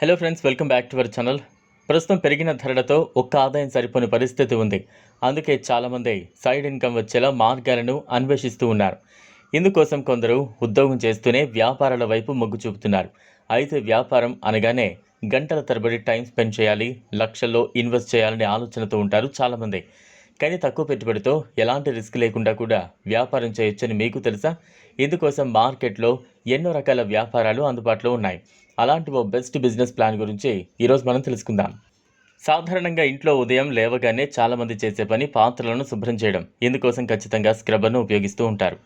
Hello friends welcome back to our channel ప్రస్తుతం పెరిగిన ధరలతో ఒక్క ఆదాయం సరిపోని పరిస్థితి ఉంది. అందుకే చాలామంది సైడ్ ఇన్కమ్ వచ్చేలా మార్గాలను అన్వేషిస్తూ ఉన్నారు. ఇందుకోసం కొందరు ఉద్యోగం చేస్తూనే వ్యాపారాల వైపు మొగ్గు చూపుతున్నారు. అయితే వ్యాపారం అనగానే గంటల తరబడి టైం స్పెండ్ చేయాలి లక్షల్లో ఇన్వెస్ట్ చేయాలనే ఆలోచనతో ఉంటారు చాలామంది. కానీ తక్కువ పెట్టుబడితో ఎలాంటి రిస్క్ లేకుండా కూడా వ్యాపారం చేయొచ్చని మీకు తెలుసా? ఇందుకోసం మార్కెట్లో ఎన్నో రకాల వ్యాపారాలు అందుబాటులో ఉన్నాయి. అలాంటి ఓ బెస్ట్ బిజినెస్ ప్లాన్ గురించి ఈరోజు మనం తెలుసుకుందాం. సాధారణంగా ఇంట్లో ఉదయం లేవగానే చాలామంది చేసే పని పాత్రలను శుభ్రం చేయడం. ఇందుకోసం ఖచ్చితంగా స్క్రబ్బర్ను ఉపయోగిస్తూ ఉంటారు.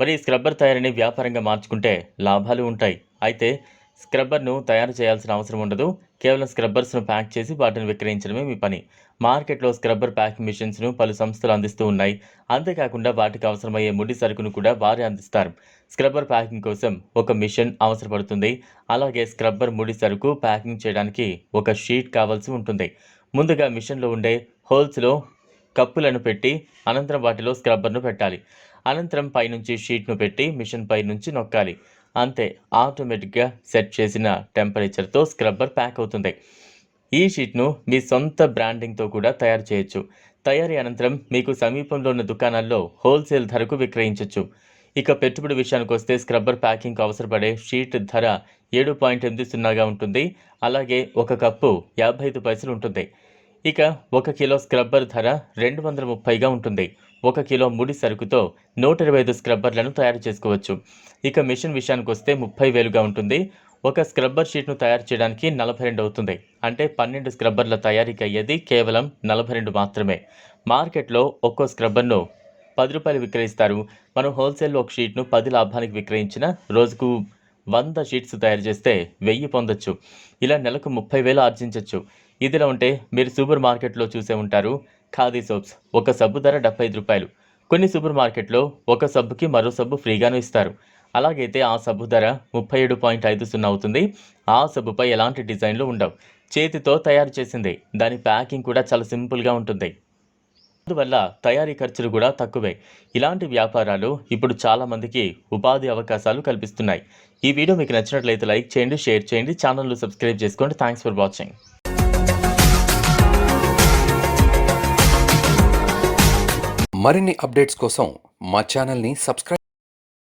మరి ఈ స్క్రబ్బర్ తయారీని వ్యాపారంగా మార్చుకుంటే లాభాలు ఉంటాయి. అయితే స్క్రబ్బర్ను తయారు చేయాల్సిన అవసరం ఉండదు. కేవలం స్క్రబ్బర్స్ను ప్యాక్ చేసి వాటిని విక్రయించడమే మీ పని. మార్కెట్లో స్క్రబ్బర్ ప్యాకింగ్ మిషన్స్ను పలు సంస్థలు అందిస్తూ ఉన్నాయి. అంతేకాకుండా వాటికి అవసరమయ్యే ముడి సరుకును కూడా వారే అందిస్తారు. స్క్రబ్బర్ ప్యాకింగ్ కోసం ఒక మిషన్ అవసరపడుతుంది. అలాగే స్క్రబ్బర్ ముడి సరుకు ప్యాకింగ్ చేయడానికి ఒక షీట్ కావాల్సి ఉంటుంది. ముందుగా మిషన్లో ఉండే హోల్స్లో కప్పులను పెట్టి అనంతరం వాటిలో స్క్రబ్బర్ను పెట్టాలి. అనంతరం పైనుంచి షీట్ను పెట్టి మిషన్ పై నుంచి నొక్కాలి. అంతే ఆటోమేటిక్గా సెట్ చేసిన టెంపరేచర్తో స్క్రబ్బర్ ప్యాక్ అవుతుంది. ఈ షీట్ను మీ సొంత బ్రాండింగ్తో కూడా తయారు చేయొచ్చు. తయారీ అనంతరం మీకు సమీపంలో ఉన్న దుకాణాల్లో హోల్సేల్ ధరకు విక్రయించవచ్చు ఇక పెట్టుబడి విషయానికి వస్తే స్క్రబ్బర్ ప్యాకింగ్కు అవసరపడే షీట్ ధర ఏడు పాయింట్ ఎనిమిది సున్నాగా ఉంటుంది. అలాగే ఒక కప్పు యాభై ఐదు పైసలు ఉంటుంది. ఇక ఒక కిలో స్క్రబ్బర్ ధర రెండు వందల ముప్పైగా ఉంటుంది. ఒక కిలో ముడి సరుకుతో నూట ఇరవై ఐదు స్క్రబ్బర్లను తయారు చేసుకోవచ్చు. ఇక మిషన్ విషయానికి వస్తే ముప్పై వేలుగా ఉంటుంది. ఒక స్క్రబ్బర్ షీట్ను తయారు చేయడానికి నలభై రెండు అవుతుంది. అంటే పన్నెండు స్క్రబ్బర్ల తయారీకి అయ్యేది కేవలం నలభై రెండు మాత్రమే. మార్కెట్లో ఒక్కో స్క్రబ్బర్ను పది రూపాయలు విక్రయిస్తారు. మనం హోల్సేల్లో ఒక షీట్ను పది లాభానికి విక్రయించిన రోజుకు వంద షీట్స్ తయారు చేస్తే వెయ్యి పొందొచ్చు. ఇలా నెలకు ముప్పై వేలు ఆర్జించవచ్చు ఇదిలా ఉంటే మీరు సూపర్ మార్కెట్లో చూసే ఉంటారు ఖాదీ సోప్స్. ఒక సబ్బు ధర డెబ్బై ఐదు రూపాయలు. కొన్ని సూపర్ మార్కెట్లో ఒక సబ్బుకి మరో సబ్బు ఫ్రీగాను ఇస్తారు. అలాగైతే ఆ సబ్బు ధర ముప్పై ఏడు పాయింట్ ఐదు సున్నా అవుతుంది. ఆ సబ్బుపై ఎలాంటి డిజైన్లు ఉండవు. చేతితో తయారు చేసింది. దాని ప్యాకింగ్ కూడా చాలా సింపుల్గా ఉంటుంది. అందువల్ల తయారీ ఖర్చులు కూడా తక్కువే. ఇలాంటి వ్యాపారాలు ఇప్పుడు చాలామందికి ఉపాధి అవకాశాలు కల్పిస్తున్నాయి. ఈ వీడియో మీకు నచ్చినట్లయితే లైక్ చేయండి షేర్ చేయండి ఛానల్ను సబ్స్క్రైబ్ చేసుకోండి. Thanks for watching. మరిన్ని అప్డేట్స్ కోసం మా ఛానల్ని సబ్స్క్రైబ్